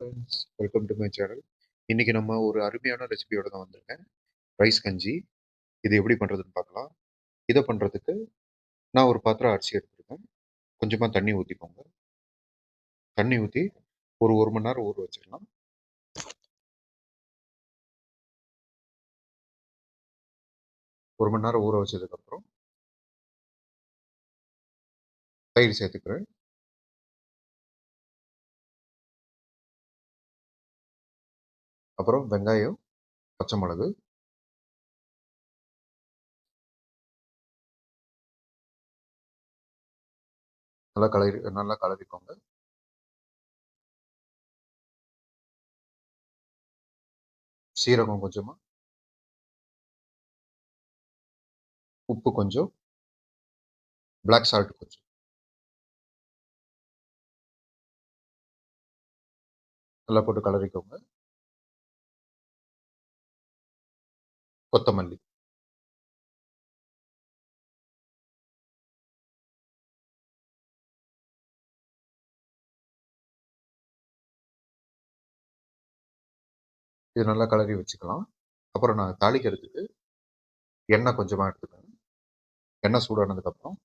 Friends welcome to my channel இன்னைக்கு நம்ம ஒரு அருமையான ரெசிபியோட தான் வந்திருக்கேன். ரைஸ் கஞ்சி. இது எப்படி பண்ணுறதுன்னு பார்க்கலாம். இதை பண்ணுறதுக்கு நான் ஒரு பாத்திரம் அரிசி எடுத்துருக்கேன். கொஞ்சமாக தண்ணி ஊற்றிக்கோங்க தண்ணி ஊற்றி ஒரு ஒரு மணி நேரம் ஊற வச்சிடலாம். ஒரு மணி நேரம் ஊற வச்சதுக்கப்புறம் தயிர் சேர்த்துக்கிறேன். அப்புறம் வெங்காயம் பச்சை மிளகு. நல்லா கலரி நல்லா கலரிக்கோங்க சீரகம் கொஞ்சமாக உப்பு கொஞ்சம். பிளாக் சால்ட் கொஞ்சம். நல்லா போட்டு கலரிக்கோங்க கொத்தமல்லி. இது நல்லா கலரி வச்சுக்கலாம். அப்புறம் நான் தாளிக்கிறதுக்கு எண்ணெய் கொஞ்சமாக எடுத்துக்கணும் எண்ணெய் சூடானதுக்கப்புறம்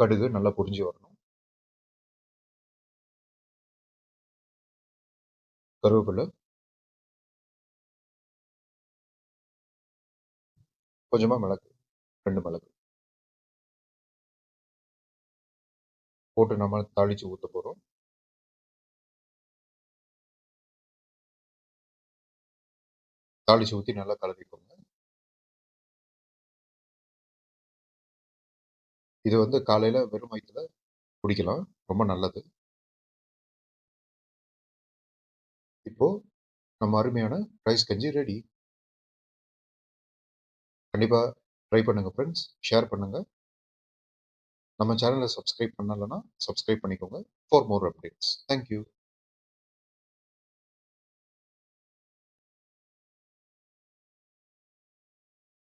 கடுகு நல்லா புரிஞ்சு வரணும். கருவேப்பிலை. கொஞ்சமாக மிளகு ரெண்டு மிளகு. போட்டு நம்ம தாளித்து ஊற்ற போகிறோம் தாளித்து ஊற்றி நல்லா கலரிக்கோங்க இது வந்து காலையில் வெறும் வயிற்றுல குடிக்கலாம். ரொம்ப நல்லது. இப்போ நம்ம அருமையான ரைஸ் கஞ்சி ரெடி கண்டிப்பாக ட்ரை பண்ணுங்கள் ஃப்ரெண்ட்ஸ் ஷேர் பண்ணுங்கள் நம்ம சேனலை சப்ஸ்கிரைப் பண்ணலைன்னா சப்ஸ்கிரைப் பண்ணிக்கோங்க. For more updates thank you